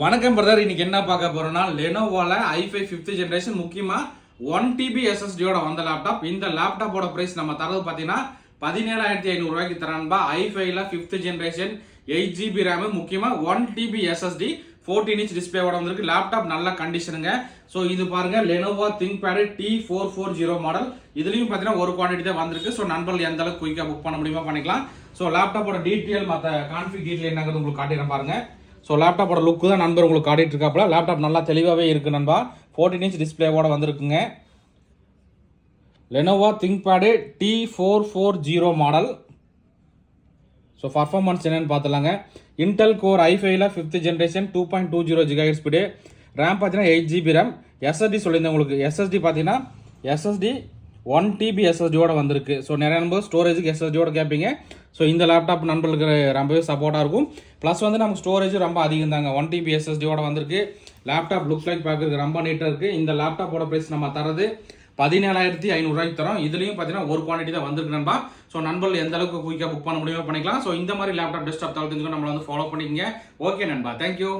வணக்கம் பிரதர் இன்னைக்கு என்ன பார்க்க போறோம்னா லெனோவோல ஐஃபை ஃபிஃப்த் ஜென்ரேஷன் முக்கியமா ஒன் டிபி எஸ்எஸ்டியோட வந்த லேப்டாப் இந்த லேப்டாப்போட பிரைஸ் நம்ம தரது பார்த்தீங்கன்னா பதினேழாயிரத்தி ஐநூறு ரூபாய்க்கு தரான்பா ஐஃபைல fifth generation eight GB RAM முக்கியமா one TB SSD fourteen inch டிஸ்பிளேவோட வந்திருக்கு. லேப்டாப் நல்ல கண்டிஷனுங்க ஸோ இது பாருங்க Lenovo ThinkPad T four four zero model இதுலையும் பார்த்தீங்கன்னா ஒரு குவான்டிட்டி தான் வந்திருக்கு. ஸோ நண்பர்கள் எந்த அளவுக்கு குயிக்காக புக் பண்ண முடியுமோ பண்ணிக்கலாம். ஸோ லேப்டாப்போட டீட்டெயில் மற்ற கான்ஃபிக் டீட்டெயில் என்னங்கிறது உங்களுக்கு காட்டிடுறேன் பாருங்க. ஸோ லேப்டாப்போட லுக்கு தான் நண்பர் உங்களுக்கு காட்டிகிட்டு இருக்காப்புல. லேப்டாப் நல்லா தெளிவாகவே இருக்குது நண்பா. ஃபோர்டீன் இன்ச் டிஸ்பிளேவோட வந்திருக்குங்க. Lenovo ThinkPad T four four zero model so performance என்னென்னு பார்த்துலாங்க Intel core ஐஃபைல fifth generation two point two zero gigahertz speed RAM பார்த்தீங்கன்னா எயிட் ஜிபி ரேம் எஸ்எஸ்டி சொல்லியிருந்தேன் உங்களுக்கு. எஸ்எஸ்டி பார்த்தீங்கன்னா எஸ்எஸ்டி ஒன் டிபி எஸ்எஸ்டியோட வந்திருக்கு. ஸோ நிறைய நம்பர் ஸ்டோரேஜுக்கு எஸ்எஸ்டியோட கேட்பீங்க ஸோ இந்த லேப்டாப் நண்பர்களுக்கு ரொம்பவே சப்போர்ட்டாக இருக்கும். ப்ளஸ் வந்து நமக்கு ஸ்டோரேஜ் ரொம்ப அதிகம் தாங்க ஒன் டிபி எஸ்எஸ்டியோட வந்திருக்கு. லேப்டாப் லுக் லைக் பார்க்குறதுக்கு ரொம்ப நீட்டாக இருக்குது இந்த லேப்டாப்போட ப்ரைஸ் நம்ம தரது பதினேழாயிரத்தி ஐநூறுரூவாய்க்கு தரோம் இதுலேயும் பார்த்தீங்கன்னா ஒரு குவான்டிட்டி தான் வந்திருக்கு நண்பா. ஸோ நண்பர்கள் எந்த அளவுக்கு குயிக்காக புக் பண்ண முடியுமோ பண்ணிக்கலாம். ஸோ இந்த மாதிரி லேப்டாப் டெஸ்க்டாப் தவிர்த்துக்கு நம்மளை வந்து ஃபாலோ பண்ணிக்கங்க. ஓகே நண்பா. தேங்க்யூ